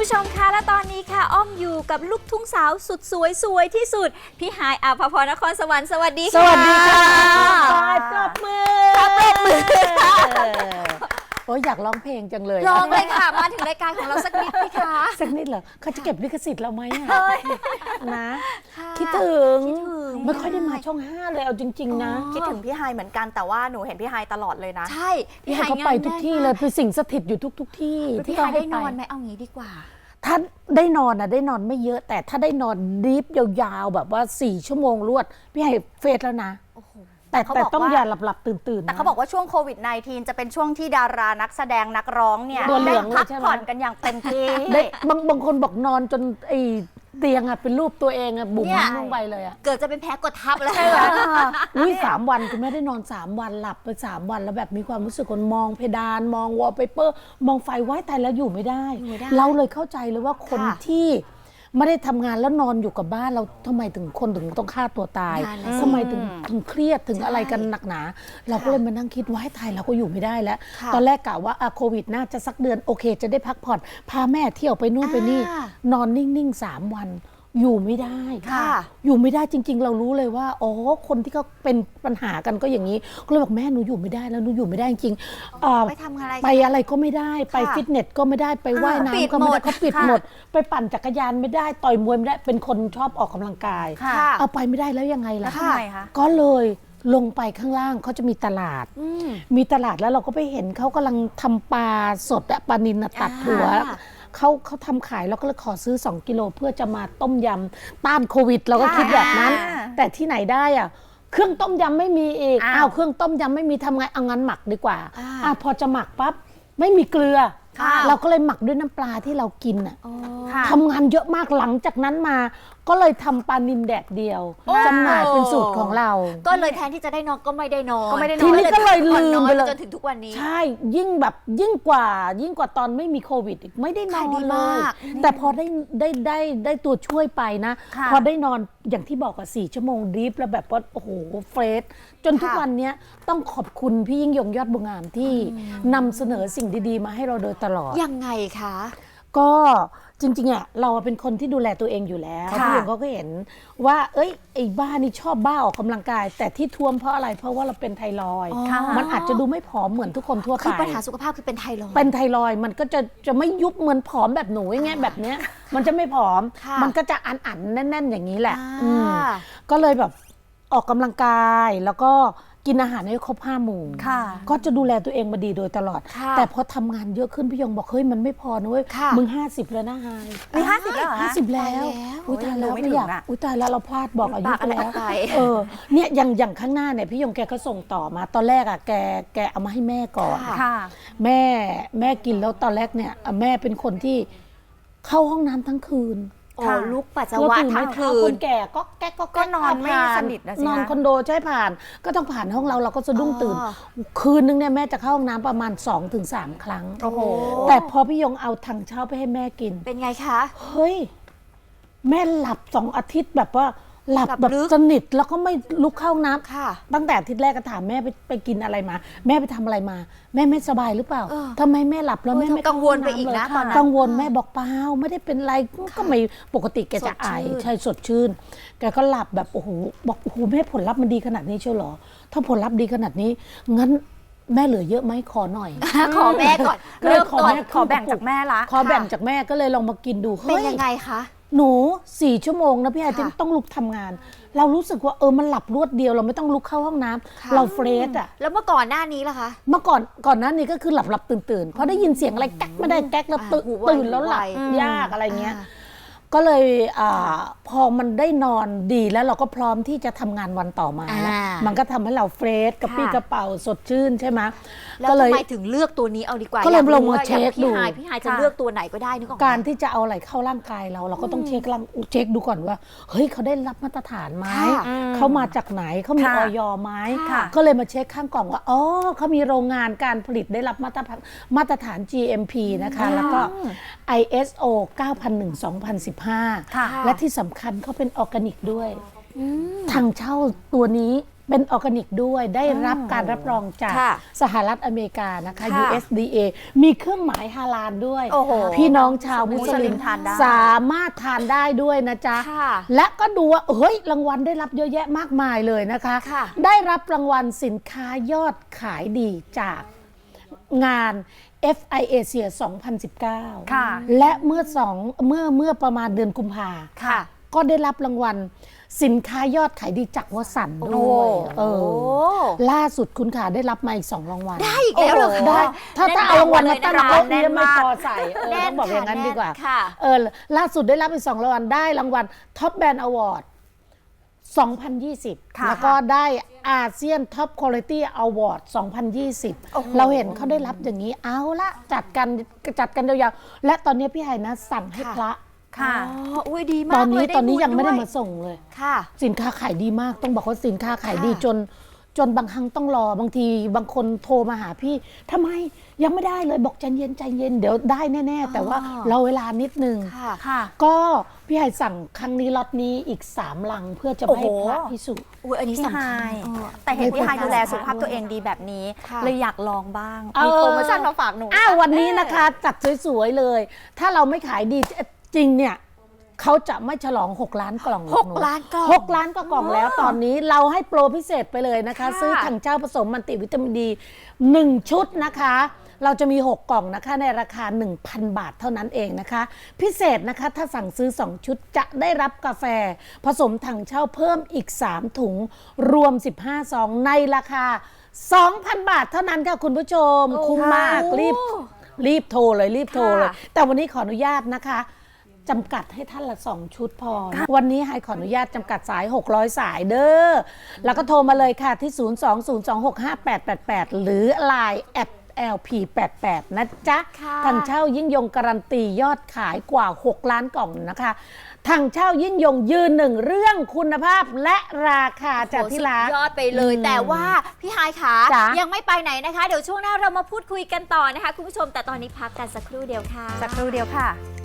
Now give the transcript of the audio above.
ผู้ชมคะและตอนนี้ค่ะ อ้อมอยู่กับลูกทุ่งสาวสุดสวยสวยที่สุด พี่หายอาภพรนครสวรรค์สวัสดีสค่ะวัสดีค่ะปลายปรบมือปรบมือค่ะโอ้ยอยากร้องเพลงจังเลยร้องเลยค่ะ มาถึงรายการของเราสักนิดพี่คะสักนิดเหรอเขาจะเก็บลิขสิทธิ์เราไหมอะนะค่ะคิดถึงคิดถึงไม่ค่อยได้มาช่องห้าเลยเอาจริง ๆ นะ คิดถึงพี่ไฮายเหมือนกันแต่ว่าหนูเห็นพี่ไฮายตลอดเลยนะ ใช่พี่ให้เขาไปทุกที่เลยไปสิ่งสถิตอยู่ทุกทุกๆที่พี่ที่หาเขายให้ได้ไปนอนไหมเอางี้ดีกว่าถ้าได้นอนนะได้นอนไม่เยอะ แต่ถ้าได้นอนดีฟยาวๆ แบบว่าสี่ชั่วโมงรวด พี่ให้เฟสแล้วนะโอ้โห แต่เขาแต่บอกต้องว่าอย่าหลับหลับๆตื่นตื่นๆแต่นะ เขาบอกว่าช่วงโควิด -19 จะเป็นช่วงที่ดารานักแสดงนักร้องเนี่ยตัวเหลืได้องเลยพักใช่ไหม ผ่อนกันอย่างเต็มที่ ได้บางบางคนบอกนอนจนไอเตียงอะเป็นรูปตัวเองอะบุ๋มเนี่ย ลงไปเลยอะเกิดจะเป็นแพ้กดทับแล้ว อุ้ยสามวันคุณแม่ได้นอนสามวันหลับไปสามวันแล้วแบบมีความรู้สึกคนมองเพดานมองวอลเปเปอร์ มองไฟไว้แต่แล้วอยู่ไม่ได้อยู่ไม่ได้เราเลยเข้าใจเลยว่าคนค่ะ ที่ ไม่ได้ทำงานแล้วนอนอยู่กับบ้านเราทำไมถึงคนถึงต้องฆ่าตัวตายนั่นน่ะสิทำไมถึงถึงเครียดถึงใช่อะไรกันหนักหนา เราก็เลยมานั่งคิดว่าให้ตายเราก็อยู่ไม่ได้แล้วค่ะตอนแรกกะว่าอะโควิดน่าจะสักเดือนโอเค จะได้พักผ่อน พาแม่เที่ยวไปนู่นไปนี่อ่านอนนิ่งๆสามวัน อยู่ไม่ได้ค่ะ อยู่ไม่ได้จริง ๆ เรารู้เลยว่าอ๋อคนที่เขาเป็นปัญหากันก็อย่างนี้ก็เลยบอกแม่หนูอยู่ไม่ได้แล้วหนูอยู่ไม่ได้จริงๆอ่าไปทำอะไร ไปอะไรก็ไม่ได้ไปค่ะฟิตเนสก็ไม่ได้ไปว่ายปิดน้ำก็ไม่หมได้ดเขาปิดค่ะหมด ไปปั่นจักรยานไม่ได้ต่อยมวยไม่ได้เป็นคนชอบออกกำลังกาย ค่ะ เอาไปไม่ได้แล้วยังไงแล้ล่ะวทำไงคะ ก็เลยลงไปข้างล่างเขาจะมีตลาดอืมมีตลาดแล้วเราก็ไปเห็นเขากำลังทำปลาสดอะปลานินน่ะตัดหัว อ่า เขาเขาทำขายเราก็เลยขอซื้อ 2 กิโลเพื่อจะมาต้มยำต้านโควิดเราก็คิดแบบนั้นอ่าแต่ที่ไหนได้อะเครื่องต้มยำไม่มีอีกอ้าวอ้าวเครื่องต้มยำไม่มีทำไงเอางั้นหมักดีกว่าอ่าอะพอจะหมักปั๊บไม่มีเกลือค่ะเราก็เลยหมักด้วยน้ำปลาที่เรากินอะอ๋อค่ะ ทำงานเยอะมากหลังจากนั้นมา ก็เลยทำปลานินแดดเดียวโอ้ จำหน่ายเป็นสูตรของเรา ก็เลยแทนที่จะได้นอนก็ไม่ได้นอนก็ไม่ได้นอน ทีนี้ก็เลยลืมไปเลย จนถึงทุกวันนี้ ใช่ยิ่งแบบยิ่งกว่า ยิ่งกว่าตอนไม่มีโควิดอีกไม่ได้นอขายดีนเลมาย กแต่พอได้ได้ได้ได้ตัวช่วยไปนะ ค่ะ พอได้นอนอย่างที่บอกอะสี่ชั่วโมงดริฟแล้วแบบว่าโอ้โหเฟรชจนทุกค่ะวันเนี้ยต้องขอบคุณพี่ยิ่งยงยอดบุงงามที่นำเสนอสิ่งดีๆ มาให้เราโดยตลอด ยังไงคะ ก็จริงๆอะเราเป็นคนที่ดูแลตัวเองอยู่แล้วค่ะ พี่ยงเขาก็เห็นว่า เอ้ยไอ้บ้านี่ชอบบ้าออกกำลังกาย แต่ที่ท่วมเพราะอะไรเพราะว่าเราเป็นไทรอยด์อ๋อ มันอาจจะดูไม่ผอมเหมือนทุกคนทั่วไป คือปัญหาสุขภาพคือเป็นไทรอยด์ เป็นไทรอยด์มันก็จะจะไม่ยุบเหมือนผอมแบบหนูอย่างเงี้ยแบบเนี้ย มันจะไม่ผอม ค่ะมันก็จะอันอันๆแน่น ๆ อย่างนี้แหละอ่า อืมก็เลยแบบออกกำลังกายแล้วก็ กินอาหารให้ครบห้าหมู่ค่ะก็จะดูแลตัวเองมาดีโดยตลอด ค่ะแต่พอทำงานเยอะขึ้นพี่ยงบอกเฮ้ยมันไม่พอนะเว้ยค่ะมึงห้าสิบแล้วนะไฮมีห้าสิบแล้วเหรอห้าคะสิบแล้วตายแล้วอุ้ยตายแล้วโอ้ยไม่อยากไม่ถึงอะอุ้ยตายแล้วเราพลาดบอกอายุปากไปแล้วอะไรไป เออเนี่ยอย่างอย่างข้างหน้าเนี่ยพี่ยงแกก็ส่งต่อมา ตอนแรกอะแกแกเอามาให้แม่ก่อน ค่ะ ค่ะ แม่แม่กินแล้วตอนแรกเนี่ยอะแม่เป็นคนที่เข้าห้องน้ำทั้งคืน โอ้ค่ะ ลุกปัสสาวะตื่นทั้ไม่งเช้าคืคนน แก่ก็แก๊กก็แก๊ก็นอนไม่ผ่าสนิทนะสินอนคะคอนโดใช่ผ่าน ก็ต้องผ่านห้องเราเราก็สะดุ้งอ๋อตื่นคืนนึงเนี่ยแม่จะเข้าห้องน้ำประมาณ 2-3ถึงครั้ง โอ้โห แต่พอพี่ยงเอาทางเช้าไปให้แม่กิน เป็นไงคะ เฮ้ย แม่หลับสองอาทิตย์แบบว่า หลับหลับแบบลึกสนิทแล้วก็ไม่ลุกเข้าห้องน้ำค่ะ ตั้งแต่อาทิตย์แรกก็ถามแม่ไปไปกินอะไรมา แม่ไปทำอะไรมา แม่ไม่สบายหรือเปล่าเออทำไมแม่หลับแล้วเออแม่ไม่กังวลไปอีกนะเข้าห้ำเลยตอนนั้นกังวลแม่บอกเปล่าไม่ได้เป็นไรก็ไม่ปกติแกจะสดไอชื่น ใช่สดชื่น แกก็หลับแบบโอ้โหบอกโอ้โหแม่ผลลัพธ์มันดีขนาดนี้เชียวเหรอ ถ้าผลลัพธ์ดีขนาดนี้งั้นแม่เหลือเยอะไหมขอหน่อย ขอแม่ก่อน ก็เลยเริ่มขอก่อนแม่ขอแบ่งจากแม่ละขอแบ่งจากแม่ก็เลยลองมากินดูเป็นเฮ้ยยังไงคะ หนูสี่ชั่วโมงนะพี่ไอที่ค่ะต้องลุกทำงาน เรารู้สึกว่าเออมันหลับรวดเดียวเราไม่ต้องลุกเข้าห้องน้ำค่ะเราเฟรชอะแล้วเมื่อก่อนหน้านี้ล่ะคะ เมื่อก่อนก่อนหนั้นนี่ก็คือหลับหลับตื่นตื่นๆพอได้ยินเสียงอะไรแก๊กไม่ได้แก๊กแล้วตื่นอ่าหูไวตื่นแล้วหลับหูไวยากอะไรเงี้ยอ่า ก็เลยอาพอมันได้นอนดีแล้วเราก็พร้อมที่จะทำงานวันต่อมาแล้วอ่ามัมันก็ทำให้เราเฟรชกระปี้ค่ะ กระเป๋าสดชื่นใช่ไหม แล้วก็เลทำยไมถึงเลือกตัวนี้เอาดีกว่าก็เลยอยรู้ลงมาว่าเช็คอย่างพี่ดู ฮายพี่ฮายจะค่ะ เลือกตัวไหนก็ได้นึกออกไหม การที่จะเอาอะไรเข้าร่างกายเราเราก็ต้องเช็คร่างเช็คดูก่อนว่า เฮ้ยเขาได้รับมาตรฐานไหมค่ะเขามาจากไหนเขามีค่ะออยไหมค่ะก็เลยมาเช็คข้างกล่องว่าอ๋อเขามีโรงงานการผลิตได้รับมาตรฐานมาตรฐาน GMP นะคะ แล้วก็ ISO 9001-2015ค่ะและที่สำคัญเขาเป็นออร์แกนิกด้วยทางเช่าตัวนี้เป็นออร์แกนิกด้วยได้รับการรับรองจากค่ะสหรัฐอเมริกานะคะ ค่ะ USDA มีเครื่องหมายฮาลาลด้วย โอ้โหพี่น้องชาวมุสมุสลิลิมมทานได้สามารถทานได้ด้วยนะจ๊ะ ค่ะและก็ดูว่าเฮ้ยรางวัลได้รับเยอะแยะมากมายเลยนะคะ ค่ะ ได้รับรางวัลสินค้ายอดขายดีจากงาน FI Asia 2019 ค่ะ และเมื่อสองเมื่อเมื่อประมาณเดือนกุมภาค่ะ ก็ได้รับรางวัลสินค้ายอดขายดีจากวสันต์โอ้ด้วยเออโอ้ล่าสุดคุณขาได้รับมาอีกสองรางวัลได้อีกแล้วเหรอคะได้ถ้าถ้าเอารางวัลมาตั้งแน่นโต๊ะแน่นี้นไม่มาก พอใส่เออแน่ต้องบอกอย่างนั้นค่ะดีกว่าแน่นค่ะ เออล่าสุดได้รับอีกสองรางวัลได้รางวัลท็อปแบรนด์อวอร์ด 2020 ค่ะแล้วก็ได้อาเซียนท็อปคุณภาพอวอร์ดโอ้โห 2020 เราเห็นเขาได้รับอย่างนี้เอาละจัดกันจัดกันยาวๆและตอนนี้พี่ไฮนะสั่งให้พระ ค่ะอ๋ออุ้ยดีมากตอนนี้เลยตอนนี้บุญยังไม่ได้วมาส่งเลย ค่ะ สินค้าขายดีมากต้องบอกว่าสินค้าขายดีค่ะจน จนบางครั้งต้องรอบางทีบางคนโทรมาหาพี่ทำไมยังไม่ได้เลยบอกใจเย็นใจเย็นเดี๋ยวได้แน่ ๆ แต่ว่าเราเวลานิดนึง ค่ะค่ะ ก็พี่ไห่สั่งครั้งนี้ล็อตนี้อีก 3 ลังเพื่อจะไปให้โอ้โห พระพิสุ อุ้ยอันนี้พี่สำไฮคัญเออแต่เห็นพี่ไฮไม่เป็นไรดูแลสุขภาพตัวเองดีแบบนี้ ค่ะ เลยอยากลองบ้าง เออ มีโปรโมชั่นมาฝากหนู อ้าววันนี้นะคะจัดสวยๆเลย ถ้าเราไม่ขายดีจริงเนี่ย เขาจะไม่ฉลอง 6 ล้านกล่องรอหกนูล้านกล่องหกล้านก็กล่องแล้วตอนนี้เราให้โปรพิเศษไปเลยนะคะ ค่ะ ซื้อถังเจ้าผสมมันติวิตามินดี 1 ชุดนะคะ เราจะมี 6 กล่องนะคะในราคา 1,000 บาทเท่านั้นเองนะคะ พิเศษนะคะถ้าสั่งซื้อ 2 ชุดจะได้รับกาแฟ ผสมถังเช่าเพิ่มอีก 3 ถุงรวม 15 ซองในราคา 2,000 บาทเท่านั้นค่ะคุณผู้ชมโอ้คุ้มมากค่ะรีบ รีบโทรเลยรีบโทรเลย ค่ะแต่วันนี้ขออนุญาตนะคะ จำกัดให้ท่านละ 2 ชุดพอนะวันนี้ให้ขออนุญาตจำกัดสาย 600 สายเด้อ แล้วก็โทรมาเลยค่ะที่ 020265888 หรือ Line แอด LP88 นะจ๊ะค่ะทางเช่ายิ่งยงการันตียอดขายกว่า 6 ล้านกล่องนะคะทางเช่ายิ่งยงยืนหนึ่งเรื่องคุณภาพและราคาจากโอ้ที่สุดรักยอดไปเลยอืมแต่ว่าพี่ไฮายขาจ๊ะยังไม่ไปไหนนะคะ เดี๋ยวช่วงหน้าเรามาพูดคุยกันต่อนะคะ คุณผู้ชมแต่ตอนนี้พักกันสักครู่เดียวค่ะ สักครู่เดียวค่ะ